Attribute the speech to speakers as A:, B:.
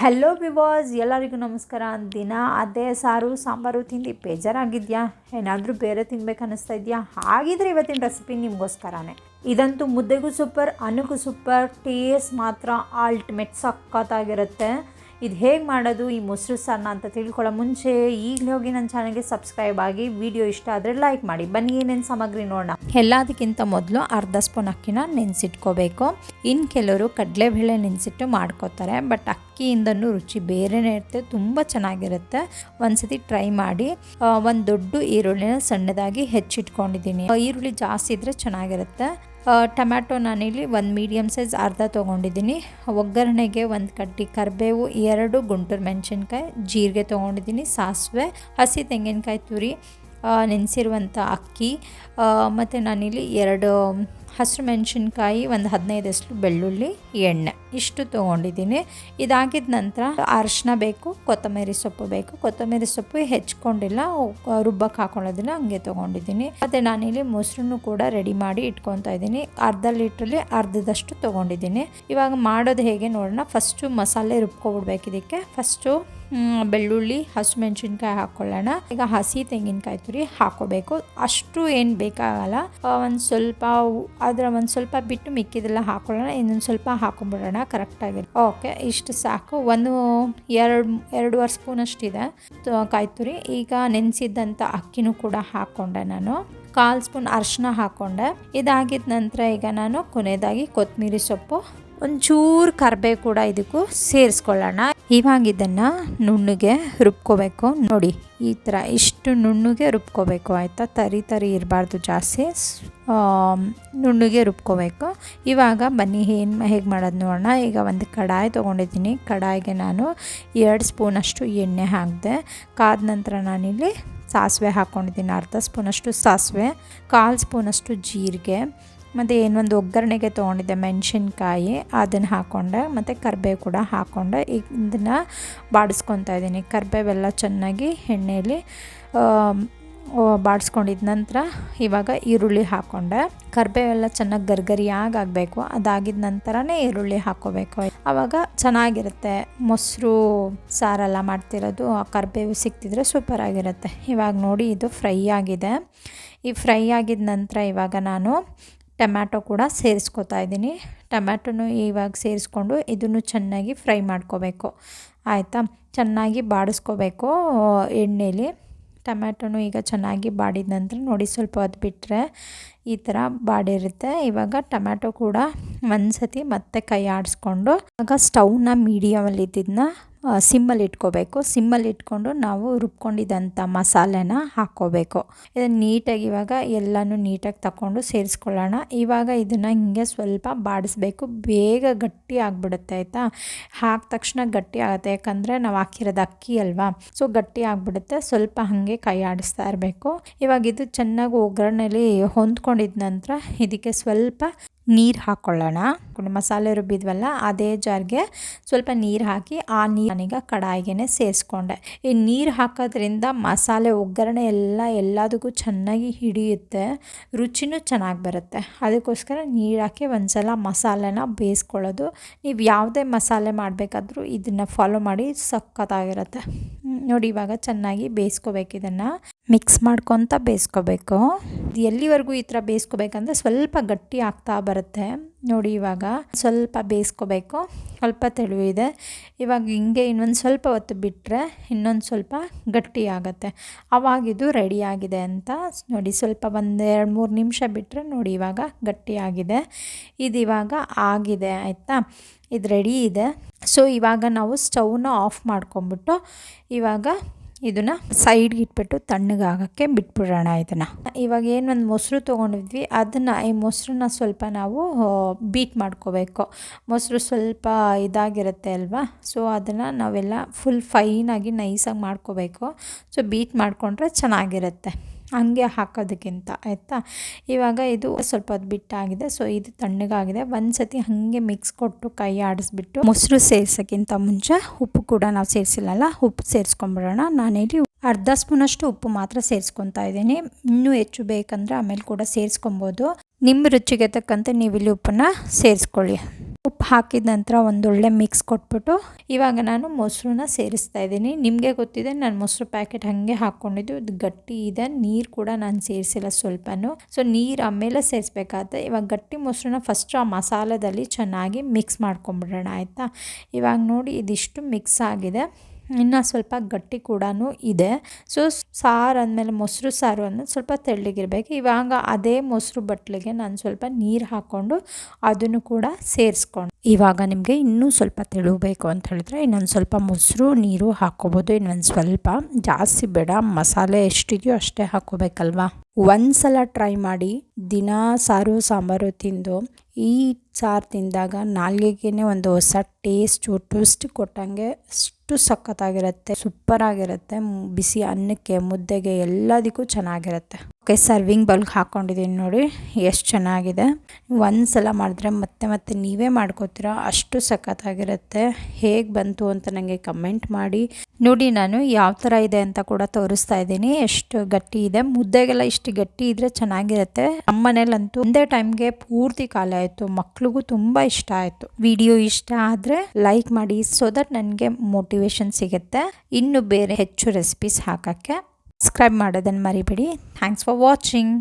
A: Hello ವಿವಾಸ್ ಎಲ್ಲರಿಗೂ ನಮಸ್ಕಾರ. ದಿನ ಅದೇ ಸಾರು, ಸಾಂಬಾರು ತಿಂದು ಬೇಜಾರಾಗಿದೆಯಾ? ಏನಾದರೂ ಬೇರೆ ತಿನ್ಬೇಕು ಅನ್ನಿಸ್ತಾ ಇದೆಯಾ? ಹಾಗಿದ್ರೆ ಇವತ್ತಿನ ರೆಸಿಪಿ ನಿಮಗೋಸ್ಕರನೇ. ಇದಂತೂ ಮುದ್ದೆಗೂ ಸೂಪರ್ ಅನ್ನಕ್ಕೂ ಸೂಪರ್ ಟೇಸ್ಟ್ ಮಾತ್ರ ಆಲ್ಟಿಮೇಟ್ ಸಖತ್ತಾಗಿರುತ್ತೆ. ಇದು ಹೇಗೆ ಮಾಡೋದು, ಈ ಮೊಸರು ಸಾರನ್ನ ಅಂತ ತಿಳ್ಕೊಳ್ಳೋ ಮುಂಚೆ ಈಗಲೇ ಹೋಗಿ ನನ್ನ ಚಾನಲ್ಗೆ ಸಬ್ಸ್ಕ್ರೈಬ್ ಆಗಿ ವಿಡಿಯೋ ಇಷ್ಟ ಆದರೆ ಲೈಕ್ ಮಾಡಿ. ಬನ್ನಿ, ಏನೇನು ಸಾಮಗ್ರಿ ನೋಡೋಣ. ಎಲ್ಲದಕ್ಕಿಂತ ಮೊದಲು ಅರ್ಧ ಸ್ಪೂನ್ ಅಕ್ಕಿನ ನೆನೆಸಿಟ್ಕೋಬೇಕು. ಇನ್ನು ಕೆಲವರು ಕಡಲೆಬೇಳೆ ನೆನೆಸಿಟ್ಟು ಮಾಡ್ಕೋತಾರೆ, ಬಟ್ ಅಕ್ಕಿಯಿಂದನು ರುಚಿ ಬೇರೆನೇ ಇರುತ್ತೆ, ತುಂಬ ಚೆನ್ನಾಗಿರುತ್ತೆ. ಒಂದ್ಸತಿ ಟ್ರೈ ಮಾಡಿ. ಒಂದು ದೊಡ್ಡ ಈರುಳ್ಳಿನ ಸಣ್ಣದಾಗಿ ಹೆಚ್ಚಿಟ್ಕೊಂಡಿದ್ದೀನಿ. ಈರುಳ್ಳಿ ಜಾಸ್ತಿ ಇದ್ದರೆ ಚೆನ್ನಾಗಿರುತ್ತೆ. ಟೊಮ್ಯಾಟೊ ನಾನಿಲ್ಲಿ ಒಂದು ಮೀಡಿಯಮ್ ಸೈಜ್ ಅರ್ಧ ತೊಗೊಂಡಿದ್ದೀನಿ. ಒಗ್ಗರಣೆಗೆ ಒಂದು ಕಟ್ಟಿ ಕರಿಬೇವು, ಎರಡು ಗುಂಟೂರು ಮೆಣಸಿನ್ಕಾಯಿ, ಜೀರಿಗೆ ತೊಗೊಂಡಿದ್ದೀನಿ, ಸಾಸಿವೆ, ಹಸಿ ತೆಂಗಿನಕಾಯಿ ತುರಿ ನೆನೆಸಿರುವಂಥ ಅಕ್ಕಿ ಮತ್ತು ನಾನಿಲ್ಲಿ ಎರಡು ಹಸಿರು ಮೆಣಸಿನ್ಕಾಯಿ ಒಂದು ಹದಿನೈದಷ್ಟು ಬೆಳ್ಳುಳ್ಳಿ, ಎಣ್ಣೆ ಇಷ್ಟು ತೊಗೊಂಡಿದ್ದೀನಿ. ಇದಾಗಿದ ನಂತರ ಅರಶಿನ ಬೇಕು, ಕೊತ್ತಂಬರಿ ಸೊಪ್ಪು ಬೇಕು. ಕೊತ್ತಂಬರಿ ಸೊಪ್ಪು ಹೆಚ್ಕೊಂಡಿಲ್ಲ ರುಬ್ಬಕ್ಕೆ ಹಾಕೊಳ್ಳೋದಿಲ್ಲ ಹಂಗೆ ತೊಗೊಂಡಿದ್ದೀನಿ. ಮತ್ತು ನಾನಿಲ್ಲಿ ಮೊಸರನ್ನು ಕೂಡ ರೆಡಿ ಮಾಡಿ ಇಟ್ಕೊತಾ ಇದ್ದೀನಿ. ಅರ್ಧ ಲೀಟ್ರಲ್ಲಿ ಅರ್ಧದಷ್ಟು ತೊಗೊಂಡಿದ್ದೀನಿ. ಇವಾಗ ಮಾಡೋದು ಹೇಗೆ ನೋಡೋಣ. ಫಸ್ಟು ಮಸಾಲೆ ರುಬ್ಕೊಬಿಡ್ಬೇಕು ಇದಕ್ಕೆ. ಫಸ್ಟು ಬೆಳ್ಳುಳ್ಳಿ ಹಸಿಮೆಣ್ಸಿನ್ಕಾಯಿ ಹಾಕ್ಕೊಳ್ಳೋಣ ಈಗ ಹಸಿ ತೆಂಗಿನಕಾಯಿ ತುರಿ ಹಾಕೋಬೇಕು. ಅಷ್ಟು ಏನು ಬೇಕಾಗಲ್ಲ. ಒಂದು ಸ್ವಲ್ಪ ಅದರ ಒಂದು ಸ್ವಲ್ಪ ಬಿಟ್ಟು ಮಿಕ್ಕಿದೆಲ್ಲ ಹಾಕೊಳ್ಳೋಣ, ಇನ್ನೊಂದು ಸ್ವಲ್ಪ ಹಾಕೊಂಡ್ಬಿಡೋಣ ಕರೆಕ್ಟಾಗಿ ಓಕೆ ಇಷ್ಟು ಸಾಕು. ಒಂದು ಎರಡು, ಎರಡೂವರೆ ಸ್ಪೂನ್ ಅಷ್ಟಿದೆ. ಕಾಯಿ ತುರಿ. ಈಗ ನೆನೆಸಿದ್ದಂಥ ಅಕ್ಕಿನೂ ಕೂಡ ಹಾಕ್ಕೊಂಡೆ ನಾನು. ಕಾಲು ಸ್ಪೂನ್ ಅರಿಶಿನ ಹಾಕ್ಕೊಂಡೆ ಇದಾಗಿದ ನಂತರ ಈಗ ನಾನು ಕೊನೆಯದಾಗಿ ಕೊತ್ತಂಬರಿ ಸೊಪ್ಪು. ಒಂಚೂರು ಕರ್ಬೇ ಕೂಡ ಇದಕ್ಕೂ ಸೇರಿಸ್ಕೊಳ್ಳೋಣ. ಇವಾಗ ಇದನ್ನು ನುಣ್ಣಗೆ ರುಬ್ಕೋಬೇಕು. ನೋಡಿ, ಈ ಥರ ಇಷ್ಟು ನುಣ್ಣಗೆ ರುಬ್ಕೋಬೇಕು. ಆಯಿತಾ? ತರಿ ತರಿ ಇರಬಾರ್ದು ಜಾಸ್ತಿ. ನುಣ್ಣಗೆ ರುಬ್ಕೋಬೇಕು. ಇವಾಗ ಬನ್ನಿ, ಏನು ಹೇಗೆ ಮಾಡೋದು ನೋಡೋಣ. ಈಗ ಒಂದು ಕಡಾಯಿ ತೊಗೊಂಡಿದ್ದೀನಿ. ಕಡಾಯಿಗೆ ನಾನು ಎರಡು ಸ್ಪೂನಷ್ಟು ಎಣ್ಣೆ ಹಾಕಿದೆ. ಕಾದ ನಂತರ ನಾನಿಲ್ಲಿ ಸಾಸಿವೆ ಹಾಕ್ಕೊಂಡಿದ್ದೀನಿ ಅರ್ಧ ಸ್ಪೂನಷ್ಟು ಸಾಸಿವೆ, ಕಾಲು ಸ್ಪೂನಷ್ಟು ಜೀರಿಗೆ ಮತ್ತು ಏನೊಂದು ಒಗ್ಗರಣೆಗೆ ತೊಗೊಂಡಿದ್ದೆ ಮೆಣಸಿನ್ಕಾಯಿ, ಅದನ್ನು ಹಾಕ್ಕೊಂಡೆ ಮತ್ತು ಕರಿಬೇವು ಕೂಡ ಹಾಕ್ಕೊಂಡೆ ಈಗ ಇದನ್ನು ಬಾಡಿಸ್ಕೊತಾ ಇದ್ದೀನಿ. ಕರ್ಬೇವೆಲ್ಲ ಚೆನ್ನಾಗಿ ಎಣ್ಣೆಯಲ್ಲಿ ಬಾಡಿಸ್ಕೊಂಡಿದ ನಂತರ ಇವಾಗ ಈರುಳ್ಳಿ ಹಾಕ್ಕೊಂಡೆ ಕರಿಬೇವೆಲ್ಲ ಚೆನ್ನಾಗಿ ಗರ್ಗರಿಯಾಗಿ ಆಗಬೇಕು ಅದಾಗಿದ ನಂತರನೇ ಈರುಳ್ಳಿ ಹಾಕ್ಕೋಬೇಕು ಆವಾಗ ಚೆನ್ನಾಗಿರುತ್ತೆ. ಮೊಸರು, ಸಾರೆಲ್ಲ ಮಾಡ್ತಿರೋದು, ಆ ಕರಿಬೇವು ಸಿಕ್ತಿದ್ರೆ ಸೂಪರ್ ಆಗಿರುತ್ತೆ ಇವಾಗ ನೋಡಿ, ಇದು ಫ್ರೈ ಆಗಿದೆ. ಈ ಫ್ರೈ ಆಗಿದ ನಂತರ ಇವಾಗ ನಾನು ಟೊಮ್ಯಾಟೊ ಕೂಡ ಸೇರಿಸ್ಕೊತಾ ಇದ್ದೀನಿ. ಟೊಮ್ಯಾಟೊನು ಇವಾಗ ಸೇರಿಸ್ಕೊಂಡು ಇದನ್ನು ಚೆನ್ನಾಗಿ ಫ್ರೈ ಮಾಡ್ಕೋಬೇಕು. ಆಯಿತಾ? ಚೆನ್ನಾಗಿ ಬಾಡಿಸ್ಕೋಬೇಕು ಎಣ್ಣೆಲಿ. ಟೊಮ್ಯಾಟೊನು ಈಗ ಚೆನ್ನಾಗಿ ಬಾಡಿದ ನಂತರ ನೋಡಿ ಸ್ವಲ್ಪ ಹೊತ್ತು ಬಿಟ್ಟರೆ ಈ ಥರ ಬಾಡಿರುತ್ತೆ. ಇವಾಗ ಟೊಮ್ಯಾಟೊ ಕೂಡ ಒಂದು ಸತಿ ಮತ್ತೆ ಕೈ ಆಡಿಸ್ಕೊಂಡು ಆಗ ಸ್ಟವ್ನ ಮೀಡಿಯಮಲ್ಲಿ ಇದ್ದಿದ್ದನ್ನ ಸಿಮ್ಮಲ್ಲಿ ಇಟ್ಕೋಬೇಕು. ಸಿಮ್ಮಲ್ಲಿ ಇಟ್ಕೊಂಡು ನಾವು ರುಬ್ಕೊಂಡಿದ್ದಂಥ ಮಸಾಲೆನ ಹಾಕ್ಕೋಬೇಕು. ಇದನ್ನು ನೀಟಾಗಿ ಇವಾಗ ಎಲ್ಲನೂ ನೀಟಾಗಿ ತಗೊಂಡು ಸೇರಿಸ್ಕೊಳ್ಳೋಣ. ಇವಾಗ ಇದನ್ನು ಹಿಂಗೆ ಸ್ವಲ್ಪ ಬಾಡಿಸ್ಬೇಕು. ಬೇಗ ಗಟ್ಟಿ ಆಗಿಬಿಡುತ್ತೆ, ಆಯಿತಾ? ಹಾಕಿದ ತಕ್ಷಣ ಗಟ್ಟಿ ಆಗುತ್ತೆ. ಯಾಕಂದರೆ ನಾವು ಹಾಕಿರೋದು ಅಕ್ಕಿ ಅಲ್ವಾ? ಸೊ, ಗಟ್ಟಿ ಆಗಿಬಿಡುತ್ತೆ. ಸ್ವಲ್ಪ ಹಾಗೆ ಕೈ ಆಡಿಸ್ತಾ ಇರಬೇಕು. ಇವಾಗ ಇದು ಚೆನ್ನಾಗಿ ಒಗ್ಗರಣೆಯಲ್ಲಿ ಹೊಂದ್ಕೊಂಡಿದ ನಂತರ ಇದಕ್ಕೆ ಸ್ವಲ್ಪ ನೀರು ಹಾಕ್ಕೊಳ್ಳೋಣ ಮಸಾಲೆ ರುಬ್ಬಿದ್ವಲ್ಲ, ಅದೇ ಜಾರ್ಗೆ ಸ್ವಲ್ಪ ನೀರು ಹಾಕಿ, ಆ ನೀರು ನನಗೆ ಕಡಾಯಿಗೆ ಸೇರಿಸ್ಕೊಂಡೆ. ಈ ನೀರು ಹಾಕೋದ್ರಿಂದ ಮಸಾಲೆ ಒಗ್ಗರಣೆ ಎಲ್ಲ ಎಲ್ಲದಕ್ಕೂ ಚೆನ್ನಾಗಿ ಹಿಡಿಯುತ್ತೆ, ರುಚಿನೂ ಚೆನ್ನಾಗಿ ಬರುತ್ತೆ. ಅದಕ್ಕೋಸ್ಕರ ನೀರು ಹಾಕಿ ಒಂದ್ಸಲ ಮಸಾಲೆನ ಬೇಯಿಸ್ಕೊಳ್ಳೋದು. ನೀವು ಯಾವುದೇ ಮಸಾಲೆ ಮಾಡಬೇಕಾದ್ರೂ ಇದನ್ನು ಫಾಲೋ ಮಾಡಿ ಸಖತ್ತಾಗಿರುತ್ತೆ. ನೋಡಿ ಇವಾಗ ಚೆನ್ನಾಗಿ ಬೇಯಿಸ್ಕೋಬೇಕು ಇದನ್ನು. ಮಿಕ್ಸ್ ಮಾಡ್ಕೊತ ಬೇಯಿಸ್ಕೋಬೇಕು. ಇದು ಎಲ್ಲಿವರೆಗೂ ಈ ಥರ ಬೇಯಿಸ್ಕೋಬೇಕಂದ್ರೆ ಸ್ವಲ್ಪ ಗಟ್ಟಿ ಆಗ್ತಾ ಬರುತ್ತೆ. ನೋಡಿ ಇವಾಗ ಸ್ವಲ್ಪ ಬೇಯಿಸ್ಕೋಬೇಕು. ಸ್ವಲ್ಪ ತೆಳುವಿದೆ ಇವಾಗ ಹಿಂಗೆ ಇನ್ನೊಂದು ಸ್ವಲ್ಪ ಹೊತ್ತು ಬಿಟ್ಟರೆ ಇನ್ನೊಂದು ಸ್ವಲ್ಪ ಗಟ್ಟಿ ಆಗುತ್ತೆ. ರೆಡಿ ಆಗಿದೆ ಅಂತ ನೋಡಿ ಸ್ವಲ್ಪ ಒಂದು ಎರಡು ಮೂರು ನಿಮಿಷ ಬಿಟ್ಟರೆ ನೋಡಿ ಇವಾಗ ಗಟ್ಟಿ ಆಗಿದೆ. ಇದು ಇವಾಗ ಆಗಿದೆ, ಆಯಿತಾ? ಇದು ರೆಡಿ ಇದೆ. ಸೊ ಇವಾಗ ನಾವು ಸ್ಟವ್ನ ಆಫ್ ಮಾಡ್ಕೊಂಬಿಟ್ಟು ಇವಾಗ ಇದನ್ನು ಸೈಡ್ಗೆ ಇಟ್ಬಿಟ್ಟು ತಣ್ಣಗಾಗೋಕ್ಕೆ ಬಿಟ್ಬಿಡೋಣ ಇದನ್ನು. ಇವಾಗ ಏನು ಒಂದು ಮೊಸರು ತೊಗೊಂಡಿದ್ವಿ, ಅದನ್ನು ಈ ಮೊಸರನ್ನ ಸ್ವಲ್ಪ ನಾವು ಬೀಟ್ ಮಾಡ್ಕೋಬೇಕು. ಮೊಸರು ಸ್ವಲ್ಪ ಇದಾಗಿರುತ್ತೆ ಅಲ್ವಾ? ಸೊ ಅದನ್ನು ನಾವೆಲ್ಲ ಫುಲ್ ಫೈನಾಗಿ ನೈಸಾಗಿ ಮಾಡ್ಕೋಬೇಕು. ಸೊ ಬೀಟ್ ಮಾಡಿಕೊಂಡ್ರೆ ಚೆನ್ನಾಗಿರುತ್ತೆ. ಹಂಗೆ ಹಾಕೋದಕ್ಕಿಂತ, ಆಯಿತಾ? ಇವಾಗ ಇದು ಸ್ವಲ್ಪ ಹೊತ್ತು ಬಿಟ್ಟಾಗಿದೆ ಸೊ ಇದು ತಣ್ಣಗಾಗಿದೆ. ಒಂದು ಸತಿ ಹಾಗೆ ಮಿಕ್ಸ್ ಕೊಟ್ಟು ಕೈ ಆಡಿಸ್ಬಿಟ್ಟು ಮೊಸರು ಸೇರ್ಸೋಕ್ಕಿಂತ ಮುಂಚೆ ಉಪ್ಪು ಕೂಡ ನಾವು ಸೇರಿಸಿಲ್ಲಲ್ಲ, ಉಪ್ಪು ಸೇರಿಸ್ಕೊಂಬಿಡೋಣ ನಾನಿಲ್ಲಿ ಅರ್ಧ ಸ್ಪೂನಷ್ಟು ಉಪ್ಪು ಮಾತ್ರ ಸೇರಿಸ್ಕೊತಾ ಇದ್ದೀನಿ. ಇನ್ನೂ ಹೆಚ್ಚು ಬೇಕಂದರೆ ಆಮೇಲೆ ಕೂಡ ಸೇರಿಸ್ಕೊಬೋದು. ನಿಮ್ಮ ರುಚಿಗೆ ತಕ್ಕಂತೆ ನೀವು ಇಲ್ಲಿ ಉಪ್ಪನ್ನು ಸೇರಿಸ್ಕೊಳ್ಳಿ. ಉಪ್ಪು ಹಾಕಿದ ನಂತರ ಒಂದೊಳ್ಳೆ ಮಿಕ್ಸ್ ಕೊಟ್ಬಿಟ್ಟು ಇವಾಗ ನಾನು ಮೊಸರನ್ನ ಸೇರಿಸ್ತಾ ಇದ್ದೀನಿ. ನಿಮಗೆ ಗೊತ್ತಿದೆ, ನಾನು ಮೊಸರು ಪ್ಯಾಕೆಟ್ ಹಾಗೆ ಹಾಕ್ಕೊಂಡಿದ್ದು ಇದು ಗಟ್ಟಿ ಇದೆ, ನೀರು ಕೂಡ ನಾನು ಸೇರಿಸಿಲ್ಲ ಸ್ವಲ್ಪನೂ. ಸೊ ನೀರು ಆಮೇಲೆ ಸೇರಿಸ್ಬೇಕಾದ್ರೆ ಇವಾಗ ಗಟ್ಟಿ ಮೊಸರನ್ನ ಫಸ್ಟ್ ಆ ಮಸಾಲದಲ್ಲಿ ಚೆನ್ನಾಗಿ ಮಿಕ್ಸ್ ಮಾಡ್ಕೊಂಬಿಡೋಣ ಆಯಿತಾ? ಇವಾಗ ನೋಡಿ, ಇದಿಷ್ಟು ಮಿಕ್ಸ್ ಆಗಿದೆ. ಇನ್ನು ಸ್ವಲ್ಪ ಗಟ್ಟಿ ಕೂಡ ಇದೆ. ಸೊ ಸಾರು ಅಂದಮೇಲೆ ಮೊಸರು ಸಾರು ಅನ್ನೋದು ಸ್ವಲ್ಪ ತೆಳ್ಳಗಿರಬೇಕು. ಇವಾಗ ಅದೇ ಮೊಸರು ಬಟ್ಲಿಗೆ ನಾನು ಸ್ವಲ್ಪ ನೀರು ಹಾಕ್ಕೊಂಡು ಅದನ್ನು ಕೂಡ ಸೇರಿಸ್ಕೊಂಡು ಇವಾಗ ನಿಮಗೆ ಇನ್ನೂ ಸ್ವಲ್ಪ ತೆಳುಬೇಕು ಅಂತ ಹೇಳಿದ್ರೆ ಇನ್ನೊಂದು ಸ್ವಲ್ಪ ಮೊಸರು, ನೀರು ಹಾಕ್ಕೋಬೋದು, ಇನ್ನೊಂದು ಸ್ವಲ್ಪ. ಜಾಸ್ತಿ ಬೇಡ, ಮಸಾಲೆ ಎಷ್ಟಿದೆಯೋ ಅಷ್ಟೇ ಹಾಕೋಬೇಕಲ್ವಾ ಒಂದ್ಸಲ ಟ್ರೈ ಮಾಡಿ. ದಿನ ಸಾರು, ಸಾಂಬಾರು ತಿಂದು, ಈ ಸಾರು ತಿಂದಾಗ ನಾಲ್ಗೆಗೇನೆ ಒಂದು ಹೊಸ ಟೇಸ್ಟು ಟ್ವಿಸ್ಟ್ ಕೊಟ್ಟಂಗೆ ಅಷ್ಟು ಸಖತ್ತಾಗಿರುತ್ತೆ ಸೂಪರ್ ಆಗಿರುತ್ತೆ ಬಿಸಿ ಅನ್ನಕ್ಕೆ, ಮುದ್ದೆಗೆ ಎಲ್ಲದಕ್ಕೂ ಚೆನ್ನಾಗಿರುತ್ತೆ. ಓಕೆ, ಸರ್ವಿಂಗ್ ಬಲ್ಗೆ ಹಾಕ್ಕೊಂಡಿದ್ದೀನಿ ನೋಡಿ, ಎಷ್ಟು ಚೆನ್ನಾಗಿದೆ. ಒಂದು ಸಲ ಮಾಡಿದ್ರೆ ಮತ್ತೆ ಮತ್ತೆ ನೀವೇ ಮಾಡ್ಕೋತೀರಾ ಅಷ್ಟು ಸಖತ್ತಾಗಿರುತ್ತೆ. ಹೇಗೆ ಬಂತು ಅಂತ ನನಗೆ ಕಮೆಂಟ್ ಮಾಡಿ. ನೋಡಿ, ನಾನು ಯಾವ ಥರ ಇದೆ ಅಂತ ಕೂಡ ತೋರಿಸ್ತಾ ಇದ್ದೀನಿ. ಎಷ್ಟು ಗಟ್ಟಿ ಇದೆ. ಮುದ್ದೆಗೆಲ್ಲ ಇಷ್ಟು ಗಟ್ಟಿ ಇದ್ದರೆ ಚೆನ್ನಾಗಿರುತ್ತೆ. ನಮ್ಮ ಮನೇಲಂತೂ ಒಂದೇ ಟೈಮ್ಗೆ ಪೂರ್ತಿ ಖಾಲಿ ಆಯಿತು. ಮಕ್ಳಿಗೂ ತುಂಬ ಇಷ್ಟ ಆಯಿತು. ವಿಡಿಯೋ ಇಷ್ಟ ಆದರೆ ಲೈಕ್ ಮಾಡಿ ಸೊ ದಟ್ ನನಗೆ ಮೋಟಿವೇಶನ್ ಸಿಗುತ್ತೆ. ಇನ್ನು ಬೇರೆ ಹೆಚ್ಚು ರೆಸಿಪೀಸ್ ಹಾಕೋಕ್ಕೆ ಸಬ್ಸ್ಕ್ರೈಬ್ ಮಾಡೋದನ್ನು ಮರಿಬೇಡಿ. Thanks for watching